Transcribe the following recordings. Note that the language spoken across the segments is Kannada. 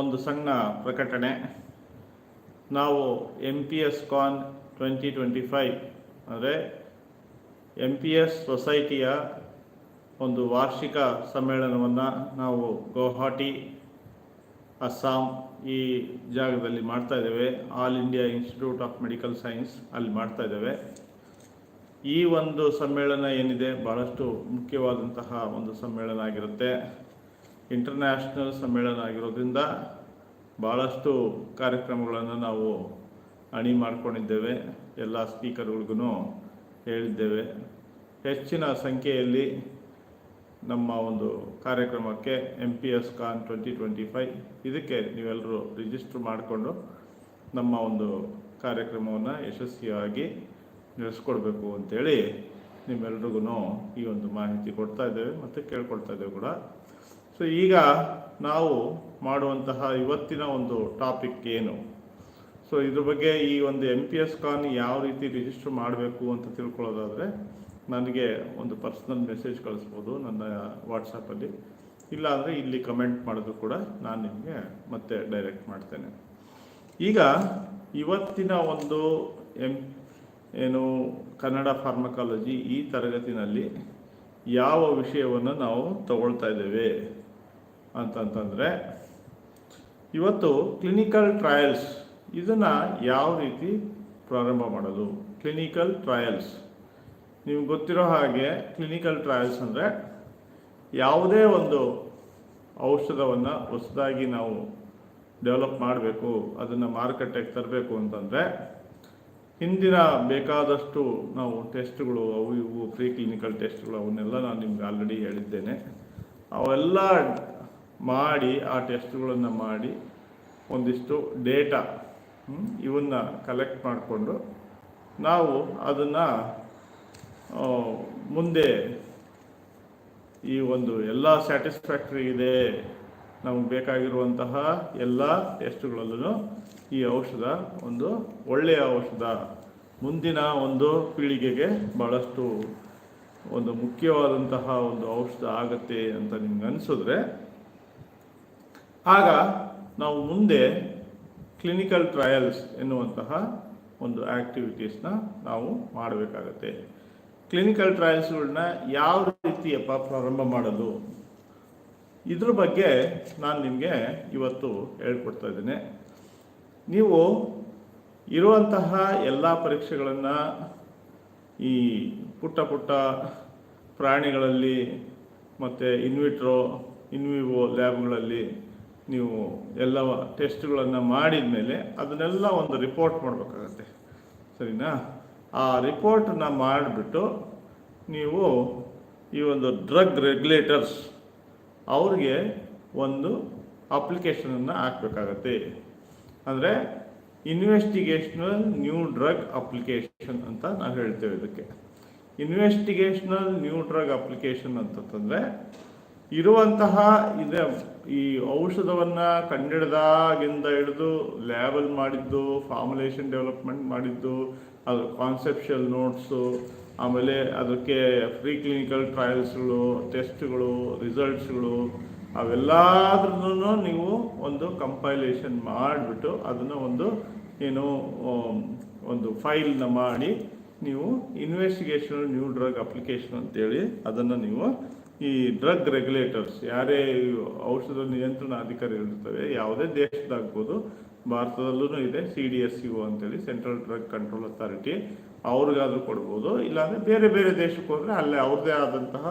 ಒಂದು ಸಣ್ಣ ಪ್ರಕಟಣೆ. ನಾವು M P S con twenty twenty five ಅಂದರೆ ಎಂ ಪಿ ಎಸ್ ಸೊಸೈಟಿಯ ಒಂದು ವಾರ್ಷಿಕ ಸಮ್ಮೇಳನವನ್ನು ನಾವು ಗೌಹಾಟಿ, ಅಸ್ಸಾಂ ಈ ಜಾಗದಲ್ಲಿ ಮಾಡ್ತಾ ಇದ್ದೇವೆ. All India Institute of Medical Science ಅಲ್ಲಿ ಮಾಡ್ತಾ ಇದ್ದೇವೆ. ಈ ಒಂದು ಸಮ್ಮೇಳನ ಏನಿದೆ? ಬಹಳಷ್ಟು ಮುಖ್ಯವಾದಂತಹ ಒಂದು ಸಮ್ಮೇಳನ ಆಗಿರುತ್ತೆ. ಇಂಟರ್ನ್ಯಾಷನಲ್ ಸಮ್ಮೇಳನ ಆಗಿರೋದ್ರಿಂದ ಭಾಳಷ್ಟು ಕಾರ್ಯಕ್ರಮಗಳನ್ನು ನಾವು ಅಣಿ ಮಾಡಿಕೊಂಡಿದ್ದೇವೆ. ಎಲ್ಲ ಸ್ಪೀಕರ್ಗಳಿಗೂ ಹೇಳಿದ್ದೇವೆ. ಹೆಚ್ಚಿನ ಸಂಖ್ಯೆಯಲ್ಲಿ ನಮ್ಮ ಒಂದು ಕಾರ್ಯಕ್ರಮಕ್ಕೆ M P S con twenty twenty five ಇದಕ್ಕೆ ನೀವೆಲ್ಲರೂ ರಿಜಿಸ್ಟರ್ ಮಾಡಿಕೊಂಡು ನಮ್ಮ ಒಂದು ಕಾರ್ಯಕ್ರಮವನ್ನು ಯಶಸ್ವಿಯಾಗಿ ನಡೆಸ್ಕೊಡ್ಬೇಕು ಅಂತೇಳಿ ನಿಮ್ಮೆಲ್ರಿಗೂ ಈ ಒಂದು ಮಾಹಿತಿ ಕೊಡ್ತಾ ಇದ್ದೇವೆ ಮತ್ತು ಕೇಳ್ಕೊಳ್ತಾ ಇದ್ದೇವೆ ಕೂಡ. ಸೊ ಈಗ ನಾವು ಮಾಡುವಂತಹ ಇವತ್ತಿನ ಒಂದು ಟಾಪಿಕ್ ಏನು? ಸೊ ಇದ್ರ ಬಗ್ಗೆ ಈ ಒಂದು ಎಂ ಪಿ ಎಸ್ ಕಾನ್ ಯಾವ ರೀತಿ ರಿಜಿಸ್ಟರ್ ಮಾಡಬೇಕು ಅಂತ ತಿಳ್ಕೊಳ್ಳೋದಾದರೆ ನನಗೆ ಒಂದು ಪರ್ಸ್ನಲ್ ಮೆಸೇಜ್ ಕಳಿಸ್ಬೋದು ನನ್ನ ವಾಟ್ಸಪ್ಪಲ್ಲಿ ಇಲ್ಲಾಂದರೆ ಇಲ್ಲಿ ಕಮೆಂಟ್ ಮಾಡೋದು ಕೂಡ ನಾನು ನಿಮಗೆ ಮತ್ತೆ ಡೈರೆಕ್ಟ್ ಮಾಡ್ತೇನೆ. ಈಗ ಇವತ್ತಿನ ಒಂದು ಎಂ ಏನು ಕನ್ನಡ ಫಾರ್ಮಕಾಲಜಿ ಈ ತರಗತಿನಲ್ಲಿ ಯಾವ ವಿಷಯವನ್ನು ನಾವು ತಗೊಳ್ತಾ ಇದ್ದೇವೆ? ಅಂತಂತಂದರೆ ಇವತ್ತು ಕ್ಲಿನಿಕಲ್ ಟ್ರಯಲ್ಸ್ ಇದನ್ನು ಯಾವ ರೀತಿ ಪ್ರಾರಂಭ ಮಾಡೋದು? ಕ್ಲಿನಿಕಲ್ ಟ್ರಯಲ್ಸ್ ನಿಮ್ಗೆ ಗೊತ್ತಿರೋ ಹಾಗೆ ಕ್ಲಿನಿಕಲ್ ಟ್ರಯಲ್ಸ್ ಅಂದರೆ ಯಾವುದೇ ಒಂದು ಔಷಧವನ್ನು ಹೊಸದಾಗಿ ನಾವು ಡೆವಲಪ್ ಮಾಡಬೇಕು, ಅದನ್ನು ಮಾರುಕಟ್ಟೆಗೆ ತರಬೇಕು ಅಂತಂದರೆ ಹಿಂದಿನ ಬೇಕಾದಷ್ಟು ನಾವು ಟೆಸ್ಟ್ಗಳು ಅವು ಇವು ಪ್ರೀ ಕ್ಲಿನಿಕಲ್ ಟೆಸ್ಟ್ಗಳು ಅವನ್ನೆಲ್ಲ ನಾನು ನಿಮ್ಗೆ ಆಲ್ರೆಡಿ ಹೇಳಿದ್ದೇನೆ. ಅವೆಲ್ಲ ಮಾಡಿ, ಆ ಟೆಸ್ಟ್ಗಳನ್ನು ಮಾಡಿ ಒಂದಿಷ್ಟು ಡೇಟಾ ಇವನ್ನ ಕಲೆಕ್ಟ್ ಮಾಡಿಕೊಂಡು ನಾವು ಅದನ್ನು ಮುಂದೆ ಈ ಒಂದು ಎಲ್ಲ ಸ್ಯಾಟಿಸ್ಫ್ಯಾಕ್ಟ್ರಿ ಇದೆ, ನಮಗೆ ಬೇಕಾಗಿರುವಂತಹ ಎಲ್ಲ ಟೆಸ್ಟ್ಗಳಲ್ಲೂ ಈ ಔಷಧ ಒಂದು ಒಳ್ಳೆಯ ಔಷಧ. ಮುಂದಿನ ಒಂದು ಪೀಳಿಗೆಗೆ ಭಾಳಷ್ಟು ಒಂದು ಮುಖ್ಯವಾದಂತಹ ಒಂದು ಔಷಧ ಆಗುತ್ತೆ ಅಂತ ನಿಮ್ಗೆ ಅನಿಸಿದ್ರೆ ಆಗ ನಾವು ಮುಂದೆ ಕ್ಲಿನಿಕಲ್ ಟ್ರಯಲ್ಸ್ ಎನ್ನುವಂತಹ ಒಂದು ಆ್ಯಕ್ಟಿವಿಟೀಸ್ನ ನಾವು ಮಾಡಬೇಕಾಗತ್ತೆ. ಕ್ಲಿನಿಕಲ್ ಟ್ರಯಲ್ಸ್ಗಳನ್ನ ಯಾವ ರೀತಿಯಪ್ಪ ಪ್ರಾರಂಭ ಮಾಡೋದು ಇದ್ರ ಬಗ್ಗೆ ನಾನು ನಿಮಗೆ ಇವತ್ತು ಹೇಳ್ಕೊಡ್ತಾ ಇದ್ದೇನೆ. ನೀವು ಇರುವಂತಹ ಎಲ್ಲ ಪರೀಕ್ಷೆಗಳನ್ನು ಈ ಪುಟ್ಟ ಪುಟ್ಟ ಪ್ರಾಣಿಗಳಲ್ಲಿ ಮತ್ತು ಇನ್ವಿಟ್ರೋ ಇನ್ವಿವೋ ಲ್ಯಾಬ್ಗಳಲ್ಲಿ ನೀವು ಎಲ್ಲ ಟೆಸ್ಟ್ಗಳನ್ನು ಮಾಡಿದ ಮೇಲೆ ಅದನ್ನೆಲ್ಲ ಒಂದು ರಿಪೋರ್ಟ್ ಮಾಡಬೇಕಾಗತ್ತೆ. ಸರಿನಾ? ಆ ರಿಪೋರ್ಟನ್ನ ಮಾಡಿಬಿಟ್ಟು ನೀವು ಈ ಒಂದು ಡ್ರಗ್ ರೆಗ್ಯುಲೇಟರ್ಸ್ ಅವ್ರಿಗೆ ಒಂದು ಅಪ್ಲಿಕೇಶನನ್ನು ಹಾಕಬೇಕಾಗತ್ತೆ. ಅಂದರೆ ಇನ್ವೆಸ್ಟಿಗೇಷನಲ್ ನ್ಯೂ ಡ್ರಗ್ ಅಪ್ಲಿಕೇಶನ್ ಅಂತ ನಾವು ಹೇಳ್ತೇವೆ ಇದಕ್ಕೆ. ಇನ್ವೆಸ್ಟಿಗೇಷನಲ್ ನ್ಯೂ ಡ್ರಗ್ ಅಪ್ಲಿಕೇಶನ್ ಅಂತಂದರೆ ಇರುವಂತಹ ಇದೆ ಈ ಔಷಧವನ್ನು ಕಂಡಿಡ್ದಾಗಿಂದ ಹಿಡಿದು ಲ್ಯಾಬಲ್ ಮಾಡಿದ್ದು ಫಾರ್ಮುಲೇಷನ್ ಡೆವಲಪ್ಮೆಂಟ್ ಮಾಡಿದ್ದು, ಅದು ಕಾನ್ಸೆಪ್ಷಲ್ ನೋಟ್ಸು ಆಮೇಲೆ ಅದಕ್ಕೆ ಫ್ರೀ ಕ್ಲಿನಿಕಲ್ ಟ್ರಯಲ್ಸ್ಗಳು ಟೆಸ್ಟ್ಗಳು ರಿಸಲ್ಟ್ಸ್ಗಳು ಅವೆಲ್ಲದ್ರೂ ನೀವು ಒಂದು ಕಂಪೈಲೇಷನ್ ಮಾಡಿಬಿಟ್ಟು ಅದನ್ನು ಒಂದು ಏನು ಒಂದು ಫೈಲ್ನ ಮಾಡಿ ನೀವು ಇನ್ವೆಸ್ಟಿಗೇಷನ್ ನ್ಯೂ ಡ್ರಗ್ ಅಪ್ಲಿಕೇಶನ್ ಅಂತೇಳಿ ಅದನ್ನು ನೀವು ಈ ಡ್ರಗ್ ರೆಗ್ಯುಲೇಟರ್ಸ್, ಯಾರೇ ಔಷಧ ನಿಯಂತ್ರಣ ಅಧಿಕಾರಿಗಳಿರ್ತವೆ ಯಾವುದೇ ದೇಶದಾಗ್ಬೋದು ಭಾರತದಲ್ಲೂ ಇದೆ ಸಿ ಡಿ ಎಸ್ ಯು ಅಂತೇಳಿ ಸೆಂಟ್ರಲ್ ಡ್ರಗ್ ಕಂಟ್ರೋಲ್ ಅಥಾರಿಟಿ ಅವ್ರಿಗಾದ್ರೂ ಕೊಡ್ಬೋದು, ಇಲ್ಲಾಂದರೆ ಬೇರೆ ಬೇರೆ ದೇಶಕ್ಕೆ ಹೋದರೆ ಅಲ್ಲೇ ಅವ್ರದ್ದೇ ಆದಂತಹ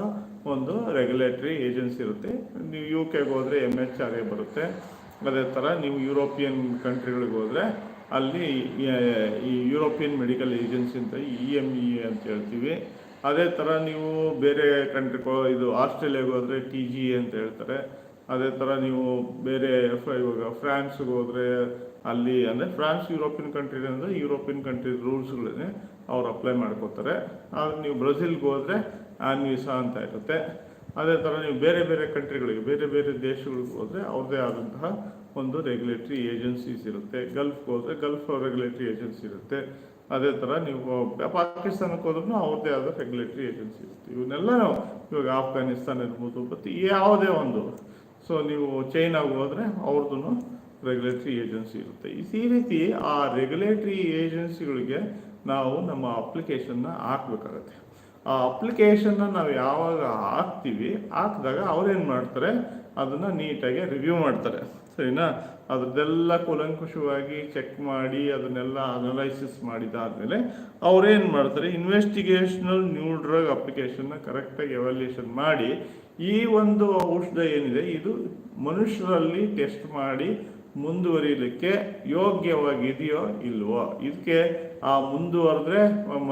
ಒಂದು ರೆಗ್ಯುಲೇಟರಿ ಏಜೆನ್ಸಿ ಇರುತ್ತೆ. ನೀವು ಯು ಕೆಗೆ ಹೋದರೆ ಎಂ ಎಚ್ ಆರ್ ಎ ಬರುತ್ತೆ. ಅದೇ ಥರ ನೀವು ಯುರೋಪಿಯನ್ ಕಂಟ್ರಿಗಳಿಗೆ ಹೋದರೆ ಅಲ್ಲಿ, ಈ- ಯುರೋಪಿಯನ್ ಮೆಡಿಕಲ್ ಏಜೆನ್ಸಿ ಅಂತ ಇ ಎಂ ಇ ಅಂತ ಹೇಳ್ತೀವಿ. ಅದೇ ಥರ ನೀವು ಬೇರೆ ಕಂಟ್ರಿ ಇದು ಆಸ್ಟ್ರೇಲಿಯಾಗೆ ಹೋದರೆ ಟಿ ಜಿ ಅಂತ ಹೇಳ್ತಾರೆ. ಅದೇ ಥರ ನೀವು ಬೇರೆ ಇವಾಗ ಫ್ರಾನ್ಸ್ಗೆ ಹೋದರೆ ಅಲ್ಲಿ ಅಂದರೆ ಫ್ರಾನ್ಸ್ ಯುರೋಪಿಯನ್ ಕಂಟ್ರಿ ಅಂದರೆ ಯುರೋಪಿಯನ್ ಕಂಟ್ರಿ ರೂಲ್ಸ್ಗಳನ್ನೇ ಅವ್ರು ಅಪ್ಲೈ ಮಾಡ್ಕೋತಾರೆ. ಆದರೆ ನೀವು ಬ್ರೆಜಿಲ್ಗೆ ಹೋದರೆ ಆನ್ವಿಸಾ ಅಂತ ಇರುತ್ತೆ. ಅದೇ ಥರ ನೀವು ಬೇರೆ ಬೇರೆ ಕಂಟ್ರಿಗಳಿಗೆ ಬೇರೆ ಬೇರೆ ದೇಶಗಳಿಗೆ ಹೋದರೆ ಅವ್ರದ್ದೇ ಆದಂತಹ ಒಂದು ರೆಗ್ಯುಲೇಟರಿ ಏಜೆನ್ಸೀಸ್ ಇರುತ್ತೆ. ಗಲ್ಫ್ಗೆ ಹೋದರೆ ಗಲ್ಫ್ ರೆಗ್ಯುಲೇಟರಿ ಏಜೆನ್ಸಿ ಇರುತ್ತೆ. ಅದೇ ಥರ ನೀವು ಪಾಕಿಸ್ತಾನಕ್ಕೆ ಹೋದ್ರೂ ಅವ್ರದ್ದೇ ಆದ ರೆಗ್ಯುಲೇಟರಿ ಏಜೆನ್ಸಿ ಇರುತ್ತೆ. ಇವನ್ನೆಲ್ಲ ನಾವು ಇವಾಗ ಆಫ್ಘಾನಿಸ್ತಾನ್ ಇರ್ಬೋದು ಮತ್ತು ಯಾವುದೇ ಒಂದು. ಸೊ ನೀವು ಚೈನಾಗೆ ಹೋದರೆ ಅವ್ರದ್ದು ರೆಗ್ಯುಲೇಟರಿ ಏಜೆನ್ಸಿ ಇರುತ್ತೆ. ಈ ರೀತಿ ಆ ರೆಗ್ಯುಲೇಟರಿ ಏಜೆನ್ಸಿಗಳಿಗೆ ನಾವು ನಮ್ಮ ಅಪ್ಲಿಕೇಶನ್ನ ಹಾಕ್ಬೇಕಾಗತ್ತೆ. ಆ ಅಪ್ಲಿಕೇಶನ್ನ ನಾವು ಯಾವಾಗ ಹಾಕ್ತೀವಿ, ಹಾಕಿದಾಗ ಅವ್ರೇನು ಮಾಡ್ತಾರೆ, ಅದನ್ನು ನೀಟಾಗಿ ರಿವ್ಯೂ ಮಾಡ್ತಾರೆ. ಸರಿನಾ? ಅದ್ರದ್ದೆಲ್ಲ ಕೂಲಂಕುಷವಾಗಿ ಚೆಕ್ ಮಾಡಿ ಅದನ್ನೆಲ್ಲ ಅನಲೈಸಿಸ್ ಮಾಡಿದಾದ್ಮೇಲೆ ಅವ್ರೇನು ಮಾಡ್ತಾರೆ ಇನ್ವೆಸ್ಟಿಗೇಷನಲ್ ನ್ಯೂ ಡ್ರಗ್ ಅಪ್ಲಿಕೇಶನ್ನ ಕರೆಕ್ಟಾಗಿ ಎವಾಲ್ಯೂಷನ್ ಮಾಡಿ, ಈ ಒಂದು ಔಷಧ ಏನಿದೆ, ಇದು ಮನುಷ್ಯರಲ್ಲಿ ಟೆಸ್ಟ್ ಮಾಡಿ ಮುಂದುವರಿಯಲಿಕ್ಕೆ ಯೋಗ್ಯವಾಗಿದೆಯೋ ಇಲ್ವೋ ಇದಕ್ಕೆ ಆ ಮುಂದುವರೆದ್ರೆ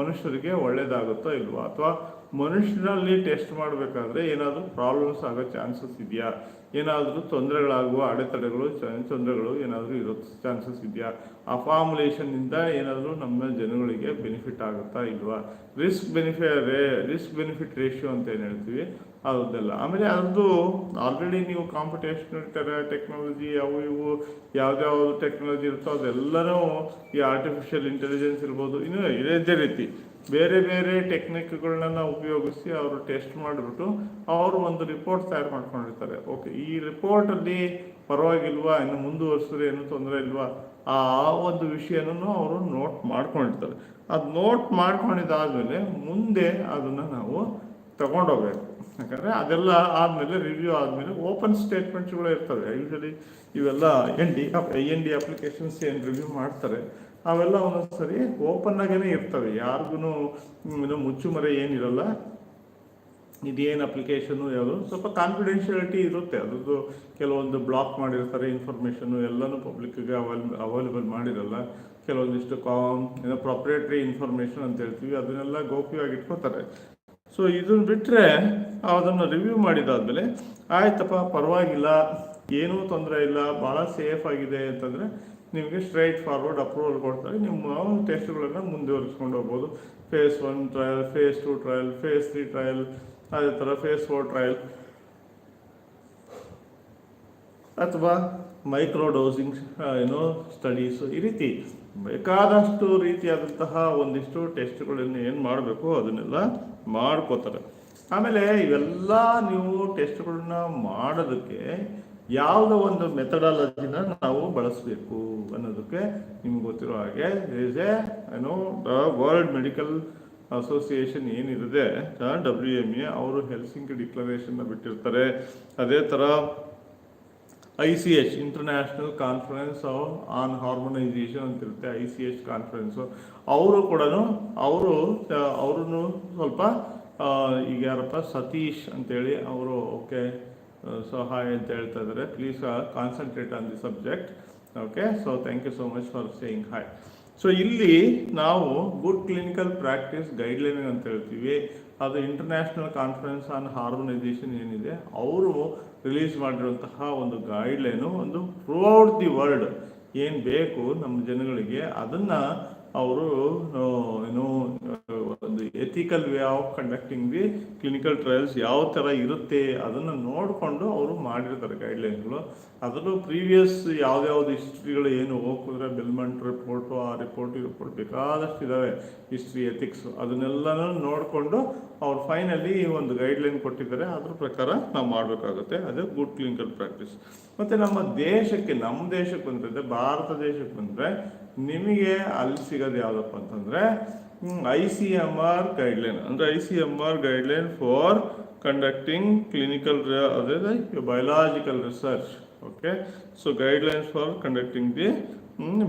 ಮನುಷ್ಯರಿಗೆ ಒಳ್ಳೆಯದಾಗುತ್ತೋ ಇಲ್ವೋ, ಅಥವಾ ಮನುಷ್ಯರಲ್ಲಿ ಟೆಸ್ಟ್ ಮಾಡಬೇಕಾದ್ರೆ ಏನಾದರೂ ಪ್ರಾಬ್ಲಮ್ಸ್ ಆಗೋ ಚಾನ್ಸಸ್ ಇದೆಯಾ? ಏನಾದರೂ ತೊಂದರೆಗಳಾಗುವ, ಅಡೆತಡೆಗಳು ತೊಂದರೆಗಳು ಏನಾದರೂ ಇರೋ ಚಾನ್ಸಸ್ ಇದೆಯಾ? ಆ ಫಾರ್ಮುಲೇಷನ್ನಿಂದ ಏನಾದರೂ ನಮ್ಮ ಜನಗಳಿಗೆ ಬೆನಿಫಿಟ್ ಆಗುತ್ತಾ ಇಲ್ವಾ? ರಿಸ್ಕ್ ಬೆನಿಫಿ ರೇ ರಿಸ್ಕ್ ಬೆನಿಫಿಟ್ ರೇಷಿಯೋ ಅಂತ ಏನು ಹೇಳ್ತೀವಿ? ಅದೆಲ್ಲ ಆಮೇಲೆ ಅದು ಆಲ್ರೆಡಿ ನೀವು ಕಾಂಪಿಟೇಷನಲ್ ಟೆಕ್ನಾಲಜಿ ಅವು ಇವು ಯಾವ್ದಾವ್ದು ಟೆಕ್ನಾಲಜಿ ಇರುತ್ತೋ ಅದೆಲ್ಲನೂ ಈ ಆರ್ಟಿಫಿಷಿಯಲ್ ಇಂಟೆಲಿಜೆನ್ಸ್ ಇರ್ಬೋದು. ಇನ್ನು ಇದೇ ರೀತಿ. ಬೇರೆ ಬೇರೆ ಟೆಕ್ನಿಕ್ಗಳನ್ನ ಉಪಯೋಗಿಸಿ ಅವರು ಟೆಸ್ಟ್ ಮಾಡಿಬಿಟ್ಟು ಅವರು ಒಂದು ರಿಪೋರ್ಟ್ ತಯಾರು ಮಾಡ್ಕೊಂಡಿರ್ತಾರೆ. ಓಕೆ ಈ ರಿಪೋರ್ಟಲ್ಲಿ ಪರವಾಗಿಲ್ವಾ, ಇನ್ನು ಮುಂದುವರಿಸಿದ್ರೆ ಏನು ತೊಂದರೆ ಇಲ್ವಾ? ಆ ಒಂದು ವಿಷಯನೂ ಅವರು ನೋಟ್ ಮಾಡ್ಕೊಂಡಿರ್ತಾರೆ. ಅದು ನೋಟ್ ಮಾಡ್ಕೊಂಡಿದ್ದಾದ್ಮೇಲೆ ಮುಂದೆ ಅದನ್ನು ನಾವು ತಗೊಂಡೋಗ್ಬೇಕು. ಯಾಕಂದರೆ ಅದೆಲ್ಲ ಆದಮೇಲೆ ರಿವ್ಯೂ ಆದಮೇಲೆ ಓಪನ್ ಸ್ಟೇಟ್ಮೆಂಟ್ಸ್ಗಳು ಇರ್ತವೆ. ಯೂಶಲಿ ಇವೆಲ್ಲ N D N D applications ಏನು ರಿವ್ಯೂ ಮಾಡ್ತಾರೆ ಅವೆಲ್ಲ ಒಂದೊಂದು ಸರಿ ಓಪನ್ ಆಗೇನೆ ಇರ್ತವೆ. ಯಾರಿಗೂ ಇದು ಮುಚ್ಚುಮರೆ ಏನಿರಲ್ಲ, ಇದೇನು ಅಪ್ಲಿಕೇಶನ್ನು ಯಾವುದು, ಸ್ವಲ್ಪ ಕಾನ್ಫಿಡೆನ್ಷಿಯಾಲಿಟಿ ಇರುತ್ತೆ. ಅದರದ್ದು ಕೆಲವೊಂದು ಬ್ಲಾಕ್ ಮಾಡಿರ್ತಾರೆ ಇನ್ಫಾರ್ಮೇಷನ್ನು ಎಲ್ಲನೂ ಪಬ್ಲಿಕ್ಗೆ ಅವೈಲ್ ಅವೈಲೇಬಲ್ ಮಾಡಿರಲ್ಲ. ಕೆಲವೊಂದಿಷ್ಟು ಕಾಮ್ ಏನೋ ಪ್ರಾಪ್ರೇಟ್ರಿ ಇನ್ಫಾರ್ಮೇಷನ್ ಅಂತ ಹೇಳ್ತೀವಿ, ಅದನ್ನೆಲ್ಲ ಗೌಪ್ಯವಾಗಿ ಇಟ್ಕೋತಾರೆ ಸೊ ಇದನ್ನು ಬಿಟ್ಟರೆ ಅದನ್ನು ರಿವ್ಯೂ ಮಾಡಿದಾದ್ಮೇಲೆ, ಆಯ್ತಪ್ಪ, ಪರವಾಗಿಲ್ಲ, ಏನೂ ತೊಂದರೆ ಇಲ್ಲ, ಭಾಳ ಸೇಫ್ ಆಗಿದೆ ಅಂತಂದರೆ ನಿಮಗೆ ಸ್ಟ್ರೈಟ್ ಫಾರ್ವರ್ಡ್ ಅಪ್ರೂವಲ್ ಕೊಡ್ತಾರೆ. ನಿಮ್ಮ ಟೆಸ್ಟ್ಗಳನ್ನು ಮುಂದುವರಿಸ್ಕೊಂಡು ಹೋಗ್ಬೋದು. Phase one trial phase two trial phase three trial ಅದೇ ಥರ ಫೇಸ್ ಫೋರ್ ಟ್ರಯಲ್ ಅಥವಾ ಮೈಕ್ರೋ ಡೋಸಿಂಗ್ ಏನೋ ಸ್ಟಡೀಸು ಈ ರೀತಿ ಬೇಕಾದಷ್ಟು ರೀತಿಯಾದಂತಹ ಒಂದಿಷ್ಟು ಟೆಸ್ಟ್ಗಳನ್ನು ಏನು ಮಾಡಬೇಕು ಅದನ್ನೆಲ್ಲ ಮಾಡ್ಕೋತಾರೆ. ಆಮೇಲೆ ಇವೆಲ್ಲ ನೀವು ಟೆಸ್ಟ್ಗಳನ್ನ ಮಾಡೋದಕ್ಕೆ ಯಾವುದೋ ಒಂದು ಮೆಥಡಾಲಜಿನ ನಾವು ಬಳಸಬೇಕು ಅನ್ನೋದಕ್ಕೆ ನಿಮ್ಗೆ ಗೊತ್ತಿರೋ ಹಾಗೆ is a no the world medical association ಏನಿದೆ ಡಬ್ಲ್ಯೂ ಎಂ ಎ ಅವರು ಹೆಲ್ಸಿಂಗ್ ಡಿಕ್ಲರೇಷನ್ನ ಬಿಟ್ಟಿರ್ತಾರೆ. ಅದೇ ಥರ I C H international conference on harmonisation ಅಂತ ಇರುತ್ತೆ ಐ ಸಿ ಎಚ್ ಕಾನ್ಫರೆನ್ಸು ಅವರು ಕೂಡ ಅವರು ಅವರು ಸ್ವಲ್ಪ ಈಗ ಯಾರಪ್ಪ, ಸತೀಶ್ ಅಂತೇಳಿ, ಅವರು ಓಕೆ ಸೊ ಹಾಯ್ ಅಂತ ಹೇಳ್ತಾ ಇದ್ದಾರೆ please concentrate on the subject okay so thank you so much for saying hi so ಇಲ್ಲಿ ನಾವು ಗುಡ್ ಕ್ಲಿನಿಕಲ್ ಪ್ರಾಕ್ಟೀಸ್ ಗೈಡ್ಲೈನ್ ಅಂತ ಹೇಳ್ತೀವಿ. ಅದು ಇಂಟರ್ನ್ಯಾಷನಲ್ ಕಾನ್ಫರೆನ್ಸ್ ಆನ್ ಹಾರ್ಮೋನೈಸೇಷನ್ ಏನಿದೆ, ಅವರು ರಿಲೀಸ್ ಮಾಡಿರುವಂತಹ ಒಂದು ಗೈಡ್ಲೈನು ಒಂದು ಥ್ರೂಔಟ್ ದಿ ವರ್ಲ್ಡ್ ಏನು ಬೇಕು ನಮ್ಮ ಜನಗಳಿಗೆ, ಅದನ್ನು ಅವರು ಏನು ethical way of conducting the clinical trials ಯಾವ ಥರ ಇರುತ್ತೆ ಅದನ್ನು ನೋಡಿಕೊಂಡು ಅವರು ಮಾಡಿರ್ತಾರೆ ಗೈಡ್ಲೈನ್ಗಳು ಅದರಲ್ಲೂ ಪ್ರೀವಿಯಸ್ ಯಾವ್ದ್ಯಾವ್ದು ಹಿಸ್ಟ್ರಿಗಳು ಏನು ಹೋಗಿದ್ರೆ ಬೆಲ್ಮಂಟ್ ರಿಪೋರ್ಟು ಆ ರಿಪೋರ್ಟ್ ರಿಪೋರ್ಟ್ ಬೇಕಾದಷ್ಟು ಇದ್ದಾವೆ ಹಿಸ್ಟ್ರಿ ಎಥಿಕ್ಸ್ ಅದನ್ನೆಲ್ಲನೂ ನೋಡಿಕೊಂಡು ಅವ್ರು ಫೈನಲಿ ಒಂದು ಗೈಡ್ಲೈನ್ ಕೊಟ್ಟಿದ್ದಾರೆ, ಅದ್ರ ಪ್ರಕಾರ ನಾವು ಮಾಡಬೇಕಾಗುತ್ತೆ. ಅದೇ ಗುಡ್ ಕ್ಲಿನಿಕಲ್ ಪ್ರಾಕ್ಟೀಸ್ ಮತ್ತು ನಮ್ಮ ದೇಶಕ್ಕೆ ನಮ್ಮ ದೇಶಕ್ಕೆ ಬಂದರೆ, ಭಾರತ ದೇಶಕ್ಕೆ ಬಂದರೆ ನಿಮಗೆ ಅಲ್ಲಿ ಸಿಗೋದು ಯಾವುದಪ್ಪ ಅಂತಂದರೆ I C M R guideline ಅಂದರೆ I C M R guideline for conducting clinical ಅದೇ biological research okay so guidelines for conducting the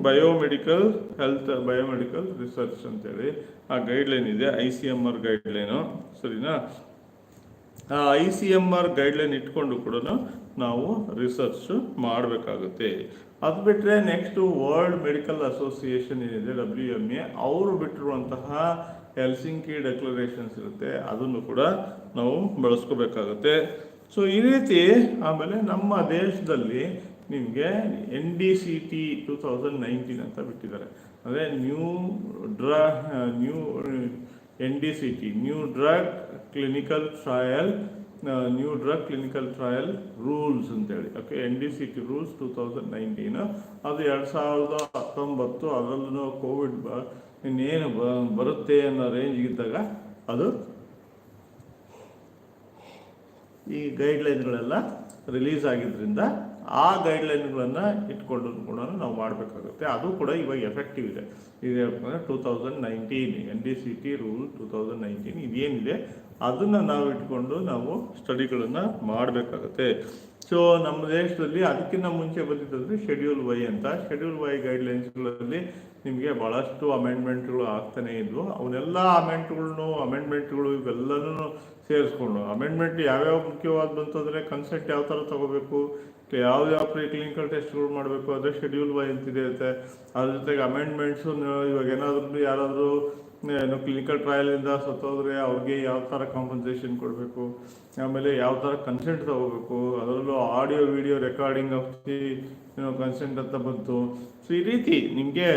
biomedical health biomedical research ಅಂತೇಳಿ ಆ ಗೈಡ್ಲೈನ್ ಇದೆ I C M R guideline ಸರಿನಾ? ಆ I C M R guideline ಇಟ್ಕೊಂಡು ಕೂಡ ನಾವು ರಿಸರ್ಚ್ ಮಾಡಬೇಕಾಗುತ್ತೆ. ಅದು ಬಿಟ್ಟರೆ ನೆಕ್ಸ್ಟು ವರ್ಲ್ಡ್ ಮೆಡಿಕಲ್ ಅಸೋಸಿಯೇಷನ್ ಏನಿದೆ ಡಬ್ಲ್ಯೂ ಎಂ ಎ ಅವರು ಬಿಟ್ಟಿರುವಂತಹ ಹೆಲ್ಸಿಂಕಿ ಡೆಕ್ಲರೇಷನ್ಸ್ ಇರುತ್ತೆ. ಅದನ್ನು ಕೂಡ ನಾವು ಬಳಸ್ಕೋಬೇಕಾಗುತ್ತೆ. ಸೊ ಈ ರೀತಿ ಆಮೇಲೆ ನಮ್ಮ ದೇಶದಲ್ಲಿ ನಿಮಗೆ N D C T two thousand nineteen ಅಂತ ಬಿಟ್ಟಿದ್ದಾರೆ. ಅಂದರೆ new draw new N D C T new drug clinical trial new drug clinical trial rules ಅಂತೇಳಿ. Okay N D C T rules two thousand nineteen ಅದು ಎರಡು ಸಾವಿರದ ಹತ್ತೊಂಬತ್ತು ಅದರಲ್ಲೂ ಕೋವಿಡ್ ಬ, ಇನ್ನೇನು ಬ, ಬರುತ್ತೆ ಅನ್ನೋ ರೇಂಜ್ ಇದ್ದಾಗ ಅದು ಈ ಗೈಡ್ಲೈನ್ಗಳೆಲ್ಲ ರಿಲೀಸ್ ಆಗಿದ್ರಿಂದ ಆ ಗೈಡ್ಲೈನ್ಗಳನ್ನು ಇಟ್ಕೊಂಡು ಕೂಡ ನಾವು ಮಾಡಬೇಕಾಗುತ್ತೆ. ಅದು ಕೂಡ ಇವಾಗ ಎಫೆಕ್ಟಿವ್ ಇದೆ. ಇದು two thousand nineteen N D C T rule two thousand nineteen ಇದೇನಿದೆ, ಅದನ್ನು ನಾವು ಇಟ್ಕೊಂಡು ನಾವು ಸ್ಟಡಿಗಳನ್ನು ಮಾಡಬೇಕಾಗುತ್ತೆ. ಸೊ ನಮ್ಮ ದೇಶದಲ್ಲಿ ಅದಕ್ಕಿಂತ ಮುಂಚೆ ಬಂದಿದ್ದಂದರೆ ಶೆಡ್ಯೂಲ್ ವೈ ಅಂತ. ಶೆಡ್ಯೂಲ್ ವೈ ಗೈಡ್ಲೈನ್ಸ್ಗಳಲ್ಲಿ ನಿಮಗೆ ಭಾಳಷ್ಟು ಅಮೆಂಡ್ಮೆಂಟ್ಗಳು ಆಗ್ತಾನೇ ಇದ್ವು. ಅವನ್ನೆಲ್ಲ ಅಮೆಂಡ್ಮೆಂಟ್ಗಳನ್ನು ಅಮೆಂಡ್ಮೆಂಟ್ಗಳು ಇವೆಲ್ಲನೂ ಸೇರಿಸ್ಕೊಂಡು ಅಮೆಂಡ್ಮೆಂಟ್ ಯಾವ್ಯಾವ ಮುಖ್ಯವಾದ ಅಂದರೆ ಕನ್ಸೆಂಟ್ ಯಾವ ಥರ ತಗೋಬೇಕು ಯಾವ ಯಾವ ಪ್ರೀ ಕ್ಲಿನಿಕಲ್ ಟೆಸ್ಟ್ಗಳು ಮಾಡಬೇಕು ಅದೇ ಶೆಡ್ಯೂಲ್ ವೈ ಅಂತಿದೆ ಇರುತ್ತೆ ಅದ್ರ ಜೊತೆಗೆ ಅಮೆಂಡ್ಮೆಂಟ್ಸು ಇವಾಗ ಏನಾದರೂ ಯಾರಾದರೂ ಏನು ಕ್ಲಿನಿಕಲ್ ಟ್ರಯಲಿಂದ ಸತ್ತೋದ್ರೆ ಅವ್ರಿಗೆ ಯಾವ ಥರ ಕಾಂಪನ್ಸೇಷನ್ ಕೊಡಬೇಕು? ಆಮೇಲೆ ಯಾವ ಥರ ಕನ್ಸೆಂಟ್ ತಗೋಬೇಕು? ಅದರಲ್ಲೂ audio video recording of the ಏನೋ ಕನ್ಸೆಂಟ್ ಅಂತ ಬಂತು. ಸೊ ಈ ರೀತಿ ನಿಮಗೆ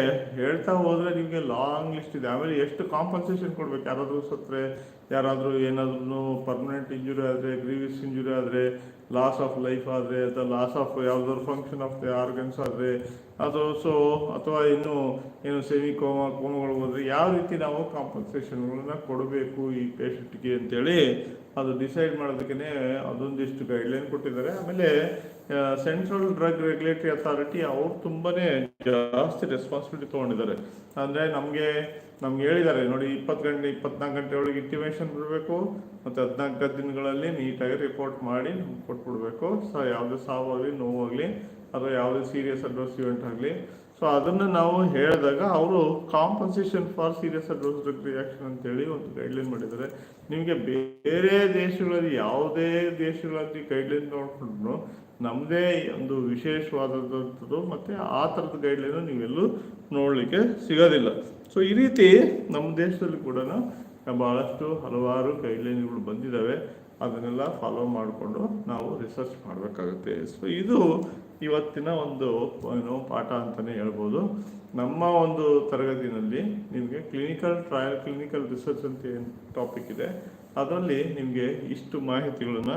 ಹೇಳ್ತಾ ಹೋದರೆ ನಿಮಗೆ ಲಾಂಗ್ ಲಿಸ್ಟ್ ಇದೆ. ಆಮೇಲೆ ಎಷ್ಟು ಕಾಂಪನ್ಸೇಷನ್ ಕೊಡ್ಬೇಕು? ಯಾರಾದರೂ ಸತ್ತರೆ ಯಾರಾದರೂ ಏನಾದ್ರೂ ಪರ್ಮನೆಂಟ್ ಇಂಜುರಿ ಆದರೆ ಗ್ರೀವಿಸ್ ಇಂಜುರಿ ಆದರೆ ಲಾಸ್ ಆಫ್ ಲೈಫ್ ಆದರೆ, ಅಥವಾ ಲಾಸ್ ಆಫ್ ಯಾವುದಾದ್ರು ಫಂಕ್ಷನ್ ಆಫ್ ದ ಆರ್ಗನ್ಸ್ ಆದರೆ, ಅದು ಸೊ ಅಥವಾ ಇನ್ನು ಏನು ಸೆಮಿ ಕೋಮ ಕೋಮಗಳು ಹೋದರೆ, ಯಾವ ರೀತಿ ನಾವು ಕಾಂಪನ್ಸೇಷನ್ಗಳನ್ನ ಕೊಡಬೇಕು ಈ ಪೇಷಂಟ್ಗೆ ಅಂತೇಳಿ ಅದು ಡಿಸೈಡ್ ಮಾಡೋದಕ್ಕೆ ಅದೊಂದಿಷ್ಟು ಗೈಡ್ಲೈನ್ ಕೊಟ್ಟಿದ್ದಾರೆ. ಆಮೇಲೆ ಸೆಂಟ್ರಲ್ ಡ್ರಗ್ ರೆಗ್ಯುಲೇಟರಿ ಅಥಾರಿಟಿ ಅವ್ರು ತುಂಬಾ ಜಾಸ್ತಿ ರೆಸ್ಪಾನ್ಸಿಬಿಲಿಟಿ ತೊಗೊಂಡಿದ್ದಾರೆ. ಅಂದರೆ ನಮಗೆ, ನಮ್ಗೆ ಹೇಳಿದ್ದಾರೆ, ನೋಡಿ ಇಪ್ಪತ್ತು ಗಂಟೆ, ಇಪ್ಪತ್ನಾಲ್ಕು ಗಂಟೆ ಒಳಗೆ ಇಂಟಿಮೇಷನ್ ಬಿಡಬೇಕು ಮತ್ತು ಹದಿನಾಲ್ಕು ದಿನಗಳಲ್ಲಿ ನೀಟಾಗಿ ರಿಪೋರ್ಟ್ ಮಾಡಿ ನಮ್ಗೆ ಕೊಟ್ಬಿಡ್ಬೇಕು. ಸೊ ಯಾವುದೇ ಸಾವಾಗಲಿ, ನೋವಾಗಲಿ, ಅಥವಾ ಯಾವುದೇ ಸೀರಿಯಸ್ ಅಡ್ವರ್ಸ್ ಇವೆಂಟ್ ಆಗಲಿ ಸೊ ಅದನ್ನು ನಾವು ಹೇಳಿದಾಗ ಅವರು compensation for serious adverse drug reaction ಅಂತೇಳಿ ಒಂದು ಗೈಡ್ಲೈನ್ ಮಾಡಿದ್ದಾರೆ. ನಿಮಗೆ ಬೇರೆ ದೇಶಗಳಲ್ಲಿ ಯಾವುದೇ ದೇಶಗಳಲ್ಲಿ ಗೈಡ್ಲೈನ್ ನೋಡಿಕೊಂಡ್ರು ನಮ್ಮದೇ ಒಂದು ವಿಶೇಷವಾದದ್ದು ಮತ್ತು ಆ ಥರದ ಗೈಡ್ಲೈನು ನೀವೆಲ್ಲೂ ನೋಡಲಿಕ್ಕೆ ಸಿಗೋದಿಲ್ಲ. ಸೊ ಈ ರೀತಿ ನಮ್ಮ ದೇಶದಲ್ಲಿ ಕೂಡ ಭಾಳಷ್ಟು ಹಲವಾರು ಗೈಡ್ಲೈನ್ಗಳು ಬಂದಿದ್ದಾವೆ. ಅದನ್ನೆಲ್ಲ ಫಾಲೋ ಮಾಡಿಕೊಂಡು ನಾವು ರಿಸರ್ಚ್ ಮಾಡಬೇಕಾಗುತ್ತೆ. ಸೊ ಇದು ಇವತ್ತಿನ ಒಂದು, ಏನು, ಪಾಠ ಅಂತಲೇ ಹೇಳ್ಬೋದು. ನಮ್ಮ ಒಂದು ತರಗತಿನಲ್ಲಿ ನಿಮಗೆ ಕ್ಲಿನಿಕಲ್ ಟ್ರಯಲ್ ಕ್ಲಿನಿಕಲ್ ರಿಸರ್ಚ್ ಅಂತ ಏನು ಟಾಪಿಕ್ ಇದೆ, ಅದರಲ್ಲಿ ನಿಮಗೆ ಇಷ್ಟು ಮಾಹಿತಿಗಳನ್ನು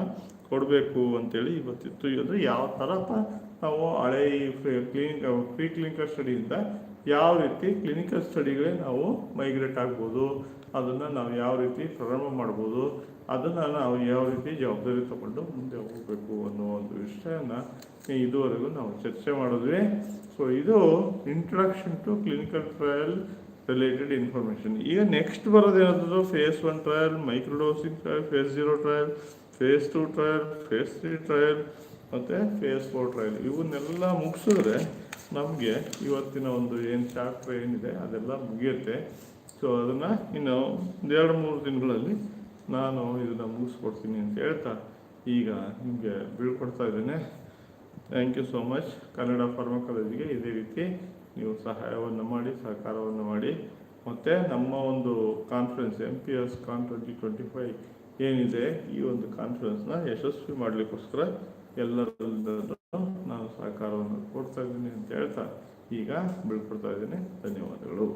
ಕೊಡಬೇಕು ಅಂತೇಳಿ ಇವತ್ತಿತ್ತು. ಅಂದರೆ ಯಾವ ಥರ ನಾವು ಹಳೆ ಕ್ಲಿನಿಕ್ ಪ್ರೀ ಕ್ಲಿನಿಕಲ್ ಸ್ಟಡಿಯಿಂದ ಯಾವ ರೀತಿ ಕ್ಲಿನಿಕಲ್ ಸ್ಟಡಿಗಳೇ ನಾವು ಮೈಗ್ರೇಟ್ ಆಗ್ಬೋದು, ಅದನ್ನು ನಾವು ಯಾವ ರೀತಿ ಪ್ರಾರಂಭ ಮಾಡ್ಬೋದು, ಅದನ್ನು ನಾವು ಯಾವ ರೀತಿ ಜವಾಬ್ದಾರಿ ತಗೊಂಡು ಮುಂದೆ ಹೋಗಬೇಕು ಅನ್ನೋ ಒಂದು ವಿಷಯನ ಇದುವರೆಗೂ ನಾವು ಚರ್ಚೆ ಮಾಡಿದ್ವಿ. ಸೊ ಇದು introduction to clinical trial related information ಈಗ next ಬರೋದೇನಾದ್ರು phase one trial microdosing trial phase zero trial phase two trial phase three trial ಮತ್ತು ಫೇಸ್ ಫೋರ್ ಟ್ರಯಲ್ ಇವನ್ನೆಲ್ಲ ಮುಗಿಸಿದ್ರೆ ನಮಗೆ ಇವತ್ತಿನ ಒಂದು ಏನು ಚಾಪ್ಟರ್ ಏನಿದೆ, ಅದೆಲ್ಲ ಮುಗಿಯುತ್ತೆ. ಸೊ ಅದನ್ನು ಇನ್ನು ಒಂದು ಎರಡು ಮೂರು ದಿನಗಳಲ್ಲಿ ನಾನು ಇದನ್ನು ಮುಗಿಸ್ಕೊಡ್ತೀನಿ ಅಂತ ಹೇಳ್ತಾ ಈಗ ನಿಮಗೆ ಬೀಳ್ಕೊಡ್ತಾ ಇದ್ದೇನೆ. Thank you so much Kannada ಫಾರ್ಮಕಾಲಜಿಗೆ ಇದೇ ರೀತಿ ನೀವು ಸಹಾಯವನ್ನು ಮಾಡಿ, ಸಹಕಾರವನ್ನು ಮಾಡಿ. ಮತ್ತು ನಮ್ಮ ಒಂದು conference M P S con twenty twenty five ಏನಿದೆ, ಈ ಒಂದು ಕಾನ್ಫರೆನ್ಸ್ನ ಯಶಸ್ವಿ ಮಾಡಲಿಕ್ಕೋಸ್ಕರ ಎಲ್ಲರಿಂದಲೂ ನಾನು ಸಹಕಾರವನ್ನು ಕೊಡ್ತಾ ಇದ್ದೀನಿ ಅಂತ ಹೇಳ್ತಾ ಈಗ ಬೀಳ್ಕೊಡ್ತಾ ಇದ್ದೀನಿ. ಧನ್ಯವಾದಗಳು.